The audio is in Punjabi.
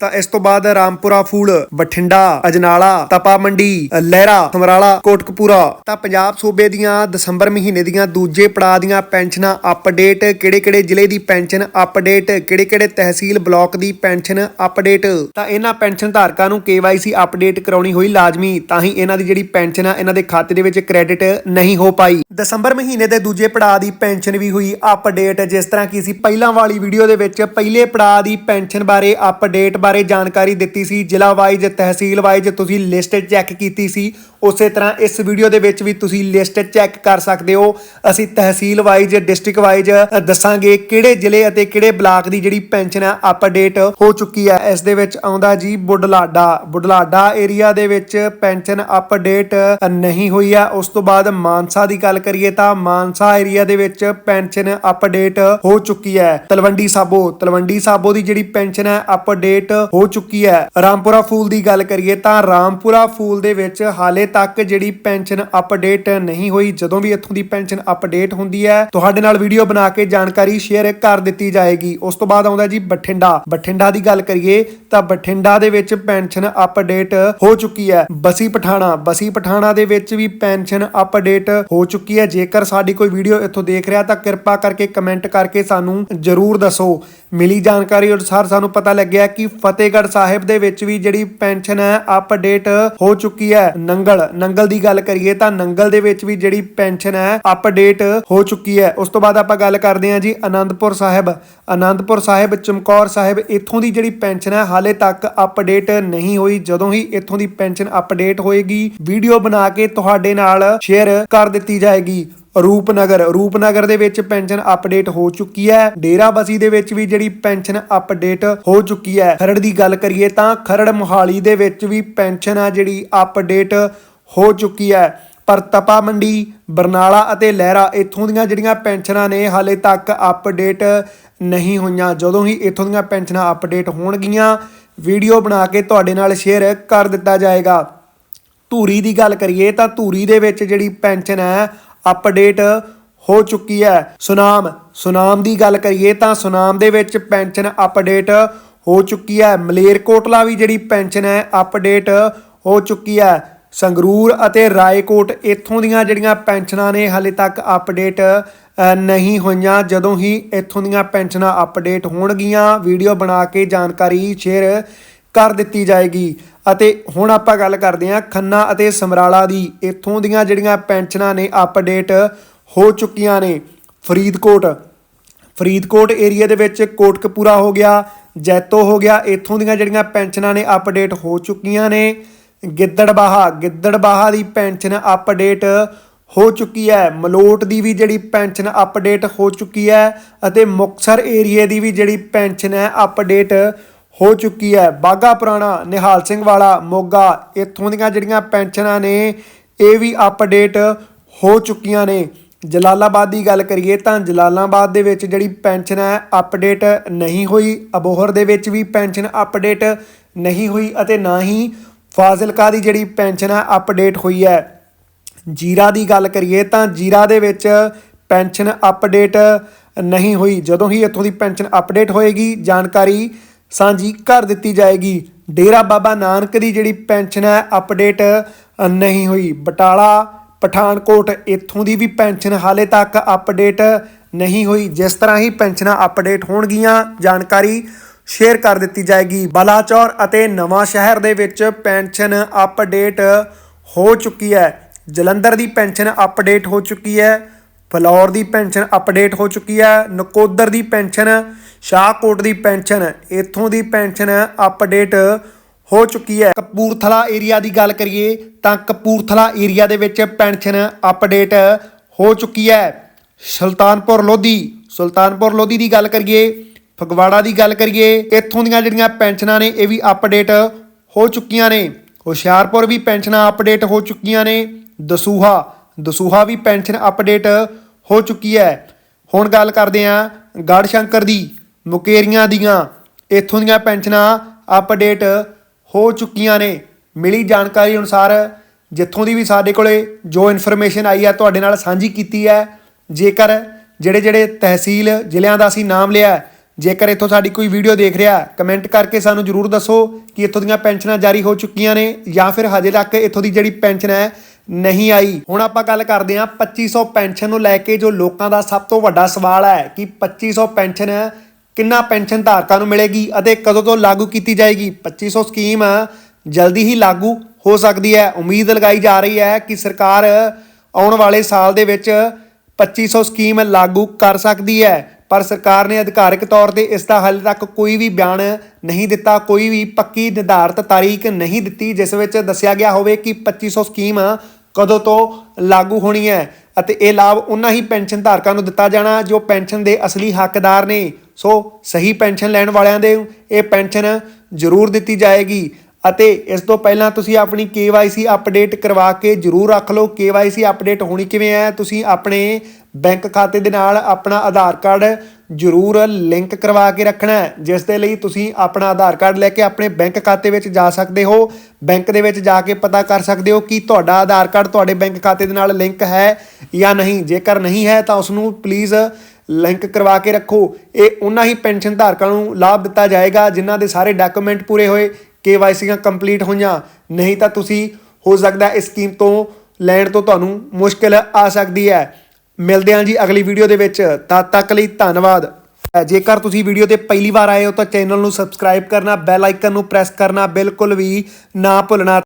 ਤਾਂ ਇਸ ਤੋਂ ਬਾਅਦ ਰਾਮਪੁਰਾ ਫੂਲ ਬਠਿੰਡਾ ਅਜਨਾਲਾ ਤਪਾ ਮੰਡੀ ਅ, ਲਹਿਰਾ ਸਮਰਾਲਾ ਕੋਟਕਪੂਰਾ। ਤਾਂ ਪੰਜਾਬ ਸੂਬੇ ਦੀਆਂ ਦਸੰਬਰ ਮਹੀਨੇ ਦੀਆਂ ਦੂਜੇ ਪੜਾਅ ਦੀਆਂ ਪੈਨਸ਼ਨਾਂ ਅਪਡੇਟ ਕਿਹੜੇ-ਕਿਹੜੇ ਜ਼ਿਲ੍ਹੇ ਦੀ ਪੈਨਸ਼ਨ ਅਪਡੇਟ ਕਿਹੜੇ-ਕਿਹੜੇ ਤਹਿਸੀਲ ਬਲਾਕ ਦੀ ਪੈਨਸ਼ਨ ਅਪਡੇਟ ਤਾਂ ਇਹਨਾਂ ਪੈਨਸ਼ਨ ਧਾਰਕਾਂ ਨੂੰ KYC ਅਪਡੇਟ ਕਰਾਉਣੀ ਹੋਈ ਲਾਜ਼ਮੀ ਤਾਂ ਹੀ ਇਹਨਾਂ ਦੀ ਜਿਹੜੀ ਪੈਨਸ਼ਨ ਆ ਇਹਨਾਂ ਦੇ ਖਾਤੇ ਦੇ ਵਿੱਚ ਕ੍ਰੈਡਿਟ ਨਹੀਂ ਹੋ ਪਾਈ। ਦਸੰਬਰ ਮਹੀਨੇ ਦੇ ਦੂਜੇ ਪੜਾਅ ਦੀ ਪੈਨਸ਼ਨ ਵੀ ਹੋਈ ਅਪਡੇਟ ਜਿਸ ਤਰ੍ਹਾਂ ਕਿ ਅਸੀਂ ਪਹਿਲਾਂ ਵਾਲੀ ਵੀਡੀਓ ਦੇ ਵਿੱਚ ਪਹਿਲੇ ਪੜਾਅ ਦੀ ਪੈਨਸ਼ਨ ਬਾਰੇ ਅਪਡੇਟ ਬਾਰੇ ਜਾਣਕਾਰੀ ਦਿੱਤੀ ਸੀ, ਜ਼ਿਲ੍ਹਾ ਵਾਈਜ਼, ਤਹਿਸੀਲ ਵਾਈਜ਼ ਤੁਸੀਂ ਲਿਸਟ ਚੈੱਕ ਕੀਤੀ ਸੀ। ਉਸੇ ਤਰ੍ਹਾਂ ਇਸ ਵੀਡੀਓ ਦੇ ਵਿੱਚ ਵੀ ਤੁਸੀਂ ਲਿਸਟ ਚੈੱਕ ਕਰ ਸਕਦੇ ਹੋ। ਅਸੀਂ ਤਹਿਸੀਲ ਵਾਈਜ਼, ਡਿਸਟ੍ਰਿਕਟ ਵਾਈਜ਼ ਦੱਸਾਂਗੇ ਕਿਹੜੇ ਜ਼ਿਲ੍ਹੇ ਅਤੇ ਕਿਹੜੇ ਬਲਾਕ ਦੀ ਜਿਹੜੀ ਪੈਨਸ਼ਨ ਹੈ ਅਪਡੇਟ ਹੋ ਚੁੱਕੀ ਹੈ। ਇਸ ਦੇ ਵਿੱਚ ਆਉਂਦਾ ਜੀ ਬੁਢਲਾਡਾ। ਬੁਢਲਾਡਾ ਏਰੀਆ ਦੇ ਵਿੱਚ ਪੈਨਸ਼ਨ ਅਪਡੇਟ ਨਹੀਂ ਹੋਈ ਹੈ। ਉਸ ਤੋਂ ਬਾਅਦ ਮਾਨਸਾ ਦੀ ਗੱਲ ਕਰੀਏ ਤਾਂ ਮਾਨਸਾ ਏਰੀਆ ਦੇ ਵਿੱਚ ਪੈਨਸ਼ਨ ਅਪਡੇਟ ਹੋ ਚੁੱਕੀ ਹੈ। ਤਲਵੰਡੀ ਸਾਬੋ। ਤਲਵੰਡੀ ਸਾਬੋ ਦੀ ਜਿਹੜੀ ਪੈਨਸ਼ਨ ਹੈ, ਅਪਡੇਟ ਹੋ ਚੁੱਕੀ ਹੈ। ਰਾਮਪੁਰਾ ਫੂਲ ਦੀ ਗੱਲ ਕਰੀਏ ਤਾਂ ਰਾਮਪੁਰਾ ਫੂਲ ਦੇ ਵਿੱਚ ਹਾਲੇ ਤੱਕ ਜਿਹੜੀ ਪੈਨਸ਼ਨ ਅਪਡੇਟ ਨਹੀਂ ਹੋਈ, ਜਦੋਂ ਵੀ ਇੱਥੋਂ ਦੀ ਪੈਨਸ਼ਨ ਅਪਡੇਟ ਹੁੰਦੀ ਹੈ, ਤੁਹਾਡੇ ਨਾਲ ਵੀਡੀਓ ਬਣਾ ਕੇ ਜਾਣਕਾਰੀ ਸ਼ੇਅਰ ਕਰ ਦਿੱਤੀ ਜਾਏਗੀ। ਉਸ ਤੋਂ ਬਾਅਦ ਆਉਂਦਾ ਜੀ ਬਠਿੰਡਾ। ਬਠਿੰਡਾ ਦੀ ਗੱਲ ਕਰੀਏ ਤਾਂ ਬਠਿੰਡਾ ਦੇ ਵਿੱਚ ਪੈਨਸ਼ਨ ਅਪਡੇਟ ਹੋ ਚੁੱਕੀ ਹੈ। ਬਸੀ ਪਠਾਣਾ ਬਸੀ ਪਠਾਣਾ ਦੇ ਵਿੱਚ ਵੀ ਪੈਨਸ਼ਨ ਅਪਡੇਟ ਹੋ ਚੁੱਕੀ ਹੈ। ਜੇਕਰ ਸਾਡੀ ਕੋਈ ਵੀਡੀਓ ਇੱਥੋਂ ਦੇਖ ਰਿਹਾ ਤਾਂ ਕਿਰਪਾ ਕਰਕੇ ਕਮੈਂਟ ਕਰਕੇ ਸਾਨੂੰ ਜਰੂਰ ਦੱਸੋ। ਮਿਲੀ ਜਾਣਕਾਰੀ ਅਨੁਸਾਰ ਸਾਨੂੰ ਪਤਾ ਲੱਗਿਆ ਕਿ ਫਤਿਹਗੜ੍ਹ ਸਾਹਿਬ ਦੇ ਵਿੱਚ ਵੀ ਜਿਹੜੀ ਪੈਨਸ਼ਨ ਹੈ ਅਪਡੇਟ ਹੋ ਚੁੱਕੀ ਹੈ। ਨੰਗਲ ਨੰਗਲ ਦੀ ਗੱਲ ਕਰੀਏ ਤਾਂ ਨੰਗਲ ਦੇ ਵਿੱਚ ਵੀ ਜਿਹੜੀ ਪੈਨਸ਼ਨ ਹੈ ਅਪਡੇਟ ਹੋ ਚੁੱਕੀ ਹੈ। ਉਸ ਤੋਂ ਬਾਅਦ ਆਪਾਂ ਗੱਲ ਕਰਦੇ ਹਾਂ ਜੀ ਆਨੰਦਪੁਰ ਸਾਹਿਬ। ਆਨੰਦਪੁਰ ਸਾਹਿਬ, ਚਮਕੌਰ ਸਾਹਿਬ, ਇੱਥੋਂ ਦੀ ਜਿਹੜੀ ਪੈਨਸ਼ਨ ਹੈ ਹਾਲੇ ਤੱਕ ਅਪਡੇਟ ਨਹੀਂ ਹੋਈ, ਜਦੋਂ ਹੀ ਇੱਥੋਂ ਦੀ ਪੈਨਸ਼ਨ ਅਪਡੇਟ ਹੋਏਗੀ, ਵੀਡੀਓ ਬਣਾ ਕੇ ਤੁਹਾਡੇ ਨਾਲ ਸ਼ੇਅਰ ਕਰ ਦਿੱਤੀ ਜਾਏਗੀ। ਰੂਪਨਗਰ ਰੂਪਨਗਰ ਦੇ ਵਿੱਚ ਪੈਨਸ਼ਨ ਅਪਡੇਟ ਹੋ ਚੁੱਕੀ ਹੈ। ਡੇਰਾਬਸੀ ਦੇ ਵਿੱਚ ਵੀ ਜਿਹੜੀ ਪੈਨਸ਼ਨ ਅਪਡੇਟ ਹੋ ਚੁੱਕੀ ਹੈ। ਖਰੜ ਦੀ ਗੱਲ ਕਰੀਏ ਤਾਂ ਖਰੜ ਮੁਹਾਲੀ ਦੇ ਵਿੱਚ ਵੀ ਪੈਨਸ਼ਨ ਆ ਜਿਹੜੀ ਅਪਡੇਟ ਹੋ ਚੁੱਕੀ ਹੈ। ਪਰ ਤਪਾ ਮੰਡੀ, ਬਰਨਾਲਾ ਅਤੇ ਲਹਿਰਾ ਇੱਥੋਂ ਦੀਆਂ ਜਿਹੜੀਆਂ ਪੈਨਸ਼ਨਾਂ ਨੇ ਹਾਲੇ ਤੱਕ ਅਪਡੇਟ ਨਹੀਂ ਹੋਈਆਂ। ਜਦੋਂ ਹੀ ਇੱਥੋਂ ਦੀਆਂ ਪੈਨਸ਼ਨਾਂ ਅਪਡੇਟ ਹੋਣਗੀਆਂ, ਵੀਡੀਓ ਬਣਾ ਕੇ ਤੁਹਾਡੇ ਨਾਲ ਸ਼ੇਅਰ ਕਰ ਦਿੱਤਾ ਜਾਏਗਾ। ਧੂਰੀ ਦੀ ਗੱਲ ਕਰੀਏ ਤਾਂ ਧੂਰੀ ਦੇ ਵਿੱਚ ਜਿਹੜੀ ਪੈਨਸ਼ਨ ਹੈ ਅਪਡੇਟ ਹੋ ਚੁੱਕੀ ਹੈ। ਸੁਨਾਮ ਸੁਨਾਮ ਦੀ ਗੱਲ ਕਰੀਏ ਤਾਂ ਸੁਨਾਮ ਦੇ ਵਿੱਚ ਪੈਨਸ਼ਨ ਅਪਡੇਟ ਹੋ ਚੁੱਕੀ ਹੈ। ਮਲੇਰਕੋਟਲਾ ਵੀ ਜਿਹੜੀ ਪੈਨਸ਼ਨ ਹੈ ਅਪਡੇਟ ਹੋ ਚੁੱਕੀ ਹੈ। ਸੰਗਰੂਰ ਅਤੇ ਰਾਏਕੋਟ ਇੱਥੋਂ ਦੀਆਂ ਜਿਹੜੀਆਂ ਪੈਨਸ਼ਨਾਂ ਨੇ ਹਾਲੇ ਤੱਕ ਅਪਡੇਟ ਨਹੀਂ ਹੋਈਆਂ। ਜਦੋਂ ਹੀ ਇੱਥੋਂ ਦੀਆਂ ਪੈਨਸ਼ਨਾਂ ਅਪਡੇਟ ਹੋਣਗੀਆਂ, ਵੀਡੀਓ ਬਣਾ ਕੇ ਜਾਣਕਾਰੀ ਸ਼ੇਅਰ ਕਰ ਦਿੱਤੀ ਜਾਏਗੀ। ਅਤੇ ਹੁਣ ਆਪਾਂ ਗੱਲ ਕਰਦੇ ਹਾਂ ਖੰਨਾ ਅਤੇ ਸਮਰਾਲਾ ਦੀ। ਇੱਥੋਂ ਦੀਆਂ ਜਿਹੜੀਆਂ ਪੈਨਸ਼ਨਾਂ ਨੇ ਅਪਡੇਟ ਹੋ ਚੁੱਕੀਆਂ ਨੇ, ਫਰੀਦਕੋਟ। ਫਰੀਦਕੋਟ ਏਰੀਆ ਦੇ ਵਿੱਚ ਕੋਟਕਪੂਰਾ ਹੋ ਗਿਆ, ਜੈਤੋ ਹੋ ਗਿਆ। ਇੱਥੋਂ ਦੀਆਂ ਜਿਹੜੀਆਂ ਪੈਨਸ਼ਨਾਂ ਨੇ ਅਪਡੇਟ ਹੋ ਚੁੱਕੀਆਂ ਨੇ ਗਿੱਦੜਬਾਹਾ ਗਿੱਦੜਬਾਹਾ ਦੀ ਪੈਨਸ਼ਨ ਅਪਡੇਟ ਹੋ ਚੁੱਕੀ ਹੈ। ਮਲੋਟ ਦੀ ਵੀ ਜਿਹੜੀ ਪੈਨਸ਼ਨ ਅਪਡੇਟ ਹੋ ਚੁੱਕੀ ਹੈ ਅਤੇ ਮੁਕਸਰ ਏਰੀਏ ਦੀ ਵੀ ਜਿਹੜੀ ਪੈਨਸ਼ਨ ਹੈ ਅਪਡੇਟ ਹੋ ਚੁੱਕੀ ਹੈ। ਬਾਗਾ ਪੁਰਾਣਾ, ਨਿਹਾਲ ਸਿੰਘ ਵਾਲਾ, ਮੋਗਾ, ਇੱਥੋਂ ਦੀਆਂ ਜਿਹੜੀਆਂ ਪੈਨਸ਼ਨਾਂ ਨੇ, ਇਹ ਵੀ ਅਪਡੇਟ ਹੋ ਚੁੱਕੀਆਂ ਨੇ। ਜਲਾਲਾਬਾਦ ਦੀ ਗੱਲ ਕਰੀਏ ਤਾਂ ਜਲਾਲਾਬਾਦ ਦੇ ਵਿੱਚ ਜਿਹੜੀ ਪੈਨਸ਼ਨ ਹੈ ਅਪਡੇਟ ਨਹੀਂ ਹੋਈ। ਅਬੋਹਰ ਦੇ ਵਿੱਚ ਵੀ ਪੈਨਸ਼ਨ ਅਪਡੇਟ ਨਹੀਂ ਹੋਈ ਅਤੇ ਨਾ ਹੀ ਫਾਜ਼ਿਲਕਾ ਦੀ ਜਿਹੜੀ ਪੈਨਸ਼ਨ ਹੈ ਅਪਡੇਟ ਹੋਈ ਹੈ। ਜੀਰਾ ਦੀ ਗੱਲ ਕਰੀਏ ਤਾਂ ਜੀਰਾ ਦੇ ਵਿੱਚ ਪੈਨਸ਼ਨ ਅਪਡੇਟ ਨਹੀਂ ਹੋਈ। ਜਦੋਂ ਹੀ ਇੱਥੋਂ ਦੀ ਪੈਨਸ਼ਨ ਅਪਡੇਟ ਹੋਏਗੀ, ਜਾਣਕਾਰੀ ਸਾਂਝੀ ਕਰ ਦਿੱਤੀ ਜਾਏਗੀ। ਡੇਰਾ ਬਾਬਾ ਨਾਨਕ ਦੀ ਜਿਹੜੀ ਪੈਨਸ਼ਨ ਹੈ ਅਪਡੇਟ ਨਹੀਂ ਹੋਈ। ਬਟਾਲਾ, ਪਠਾਨਕੋਟ, ਇੱਥੋਂ ਦੀ ਵੀ ਪੈਨਸ਼ਨ ਹਾਲੇ ਤੱਕ ਅਪਡੇਟ ਨਹੀਂ ਹੋਈ। ਜਿਸ ਤਰ੍ਹਾਂ ਹੀ ਪੈਨਸ਼ਨਾਂ ਅਪਡੇਟ ਹੋਣਗੀਆਂ, ਜਾਣਕਾਰੀ ਸ਼ੇਅਰ ਕਰ ਦਿੱਤੀ ਜਾਏਗੀ। ਬਲਾਚੌਰ ਅਤੇ ਨਵਾਂ ਸ਼ਹਿਰ ਦੇ ਵਿੱਚ ਪੈਨਸ਼ਨ ਅਪਡੇਟ ਹੋ ਚੁੱਕੀ ਹੈ। ਜਲੰਧਰ ਦੀ ਪੈਨਸ਼ਨ ਅਪਡੇਟ ਹੋ ਚੁੱਕੀ ਹੈ। ਫਲੌਰ ਦੀ ਪੈਨਸ਼ਨ ਅਪਡੇਟ ਹੋ ਚੁੱਕੀ ਹੈ। ਨਕੋਦਰ ਦੀ ਪੈਨਸ਼ਨ, ਸ਼ਾਹਕੋਟ ਦੀ ਪੈਨਸ਼ਨ, ਇੱਥੋਂ ਦੀ ਪੈਨਸ਼ਨ ਅਪਡੇਟ ਹੋ ਚੁੱਕੀ ਹੈ। ਕਪੂਰਥਲਾ ਏਰੀਆ ਦੀ ਗੱਲ ਕਰੀਏ ਤਾਂ ਕਪੂਰਥਲਾ ਏਰੀਆ ਦੇ ਵਿੱਚ ਪੈਨਸ਼ਨ ਅਪਡੇਟ ਹੋ ਚੁੱਕੀ ਹੈ। ਸੁਲਤਾਨਪੁਰ ਲੋਧੀ ਸੁਲਤਾਨਪੁਰ ਲੋਧੀ ਦੀ ਗੱਲ ਕਰੀਏ ਫਗਵਾੜਾ ਦੀ ਗੱਲ ਕਰੀਏ, ਇੱਥੋਂ ਦੀਆਂ ਜਿਹੜੀਆਂ ਪੈਨਸ਼ਨਾਂ ਨੇ, ਇਹ ਵੀ ਅਪਡੇਟ ਹੋ ਚੁੱਕੀਆਂ ਨੇ। ਹੁਸ਼ਿਆਰਪੁਰ ਵੀ ਪੈਨਸ਼ਨਾਂ ਅਪਡੇਟ ਹੋ ਚੁੱਕੀਆਂ ਨੇ। ਦਸੂਹਾ ਦਸੂਹਾ ਵੀ ਪੈਨਸ਼ਨ ਅਪਡੇਟ ਹੋ ਚੁੱਕੀ ਹੈ। ਹੁਣ ਗੱਲ ਕਰਦੇ ਹਾਂ ਗੜ ਸ਼ੰਕਰ ਦੀ, ਮੁਕੇਰੀਆਂ ਦੀਆਂ। ਇੱਥੋਂ ਦੀਆਂ ਪੈਨਸ਼ਨਾਂ ਅਪਡੇਟ ਹੋ ਚੁੱਕੀਆਂ ਨੇ। ਮਿਲੀ ਜਾਣਕਾਰੀ ਅਨੁਸਾਰ ਜਿੱਥੋਂ ਦੀ ਵੀ ਸਾਡੇ ਕੋਲੇ ਜੋ ਇਨਫੋਰਮੇਸ਼ਨ ਆਈ ਹੈ ਤੁਹਾਡੇ ਨਾਲ ਸਾਂਝੀ ਕੀਤੀ ਹੈ। ਜੇਕਰ ਜਿਹੜੇ ਜਿਹੜੇ ਤਹਿਸੀਲ ਜ਼ਿਲ੍ਹਿਆਂ ਦਾ ਅਸੀਂ ਨਾਮ ਲਿਆ ਜੇਕਰ ਇੱਥੋਂ ਸਾਡੀ ਕੋਈ ਵੀਡੀਓ ਦੇਖ ਰਿਹਾ ਕਮੈਂਟ ਕਰਕੇ ਸਾਨੂੰ ਜਰੂਰ ਦੱਸੋ ਕਿ ਇੱਥੋਂ ਦੀਆਂ ਪੈਨਸ਼ਨਾਂ ਜਾਰੀ ਹੋ ਚੁੱਕੀਆਂ ਨੇ ਜਾਂ ਫਿਰ ਹਜੇ ਤੱਕ ਇੱਥੋਂ ਦੀ ਜਿਹੜੀ ਪੈਨਸ਼ਨ ਹੈ ਨਹੀਂ ਆਈ। ਹੁਣ ਆਪਾਂ ਗੱਲ ਕਰਦੇ ਹਾਂ 2500 ਪੈਨਸ਼ਨ ਨੂੰ ਲੈ ਕੇ ਜੋ ਲੋਕਾਂ ਦਾ ਸਭ ਤੋਂ ਵੱਡਾ ਸਵਾਲ ਹੈ ਕਿ 2500 ਪੈਨਸ਼ਨ ਕਿੰਨਾ ਪੈਨਸ਼ਨ ਧਾਰਕਾਂ ਨੂੰ ਮਿਲੇਗੀ ਅਤੇ ਕਦੋਂ ਤੋਂ ਲਾਗੂ ਕੀਤੀ ਜਾਏਗੀ। 2500 ਸਕੀਮ ਜਲਦੀ ਹੀ ਲਾਗੂ ਹੋ ਸਕਦੀ ਹੈ। ਉਮੀਦ ਲਗਾਈ ਜਾ ਰਹੀ ਹੈ ਕਿ ਸਰਕਾਰ ਆਉਣ ਵਾਲੇ ਸਾਲ ਦੇ ਵਿੱਚ 2500 ਸਕੀਮ ਲਾਗੂ ਕਰ ਸਕਦੀ ਹੈ। ਪਰ ਸਰਕਾਰ ਨੇ ਅਧਿਕਾਰਿਕ ਤੌਰ ਤੇ ਇਸ ਦਾ ਹਾਲੇ ਤੱਕ ਕੋਈ ਵੀ ਬਿਆਨ ਨਹੀਂ ਦਿੱਤਾ, ਕੋਈ ਵੀ ਪੱਕੀ ਨਿਰਧਾਰਤ ਤਾਰੀਖ ਨਹੀਂ ਦਿੱਤੀ, ਜਿਸ ਵਿੱਚ ਦੱਸਿਆ ਗਿਆ ਹੋਵੇ ਕਿ 2500 ਸਕੀਮ ਕਦੋਂ ਤੋਂ ਲਾਗੂ ਹੋਣੀ ਹੈ ਅਤੇ ਇਹ ਲਾਭ ਉਹਨਾਂ ਹੀ ਪੈਨਸ਼ਨ ਧਾਰਕਾਂ ਨੂੰ ਦਿੱਤਾ ਜਾਣਾ ਜੋ ਪੈਨਸ਼ਨ ਦੇ ਅਸਲੀ ਹੱਕਦਾਰ ਨੇ। ਸੋ ਸਹੀ ਪੈਨਸ਼ਨ ਲੈਣ ਵਾਲਿਆਂ ਦੇ ਇਹ ਪੈਨਸ਼ਨ ਜ਼ਰੂਰ ਦਿੱਤੀ ਜਾਏਗੀ ਅਤੇ ਇਸ ਤੋਂ ਪਹਿਲਾਂ ਤੁਸੀਂ ਆਪਣੀ KYC ਅਪਡੇਟ ਕਰਵਾ ਕੇ ਜ਼ਰੂਰ ਰੱਖ ਲਓ। KYC ਅਪਡੇਟ ਹੋਣੀ ਕਿਵੇਂ ਹੈ? ਤੁਸੀਂ ਆਪਣੇ ਬੈਂਕ ਖਾਤੇ ਦੇ ਨਾਲ ਆਪਣਾ ਆਧਾਰ ਕਾਰਡ ਜ਼ਰੂਰ ਲਿੰਕ ਕਰਵਾ ਕੇ ਰੱਖਣਾ ਹੈ, ਜਿਸ ਦੇ ਲਈ ਤੁਸੀਂ ਆਪਣਾ ਆਧਾਰ ਕਾਰਡ ਲੈ ਕੇ ਆਪਣੇ ਬੈਂਕ ਖਾਤੇ ਵਿੱਚ ਜਾ ਸਕਦੇ ਹੋ। ਬੈਂਕ ਦੇ ਵਿੱਚ ਜਾ ਕੇ ਪਤਾ ਕਰ ਸਕਦੇ ਹੋ ਕਿ ਤੁਹਾਡਾ ਆਧਾਰ ਕਾਰਡ ਤੁਹਾਡੇ ਬੈਂਕ ਖਾਤੇ ਦੇ ਨਾਲ ਲਿੰਕ ਹੈ ਜਾਂ ਨਹੀਂ। ਜੇਕਰ ਨਹੀਂ ਹੈ ਤਾਂ ਉਸ ਨੂੰ ਪਲੀਜ਼ ਲਿੰਕ ਕਰਵਾ ਕੇ ਰੱਖੋ। ਇਹ ਉਹਨਾਂ ਹੀ ਪੈਨਸ਼ਨ ਧਾਰਕਾਂ ਨੂੰ ਲਾਭ ਦਿੱਤਾ ਜਾਏਗਾ, ਜਿਨ੍ਹਾਂ ਦੇ ਸਾਰੇ ਡਾਕੂਮੈਂਟ ਪੂਰੇ ਹੋਏ ਕੇਵਾਈਸੀਆਂ ਕੰਪਲੀਟ ਹੋਈਆਂ। ਨਹੀਂ ਤਾਂ ਤੁਸੀਂ ਹੋ ਸਕਦਾ ਇਸ ਸਕੀਮ ਤੋਂ ਲੈਣ ਤੋਂ ਤੁਹਾਨੂੰ ਮੁਸ਼ਕਲ ਆ ਸਕਦੀ ਹੈ। ਮਿਲਦੇ ਹਾਂ ਜੀ ਅਗਲੀ ਵੀਡੀਓ ਦੇ ਵਿੱਚ। ਤਦ ਤੱਕ ਲਈ ਧੰਨਵਾਦ। ਜੇਕਰ ਤੁਸੀਂ ਵੀਡੀਓ ਤੇ ਪਹਿਲੀ ਵਾਰ ਆਏ ਹੋ ਤਾਂ ਚੈਨਲ ਨੂੰ ਸਬਸਕ੍ਰਾਈਬ ਕਰਨਾ ਬੈਲ ਆਈਕਨ ਨੂੰ ਪ੍ਰੈਸ ਕਰਨਾ ਬਿਲਕੁਲ ਵੀ ਨਾ ਭੁੱਲਣਾ।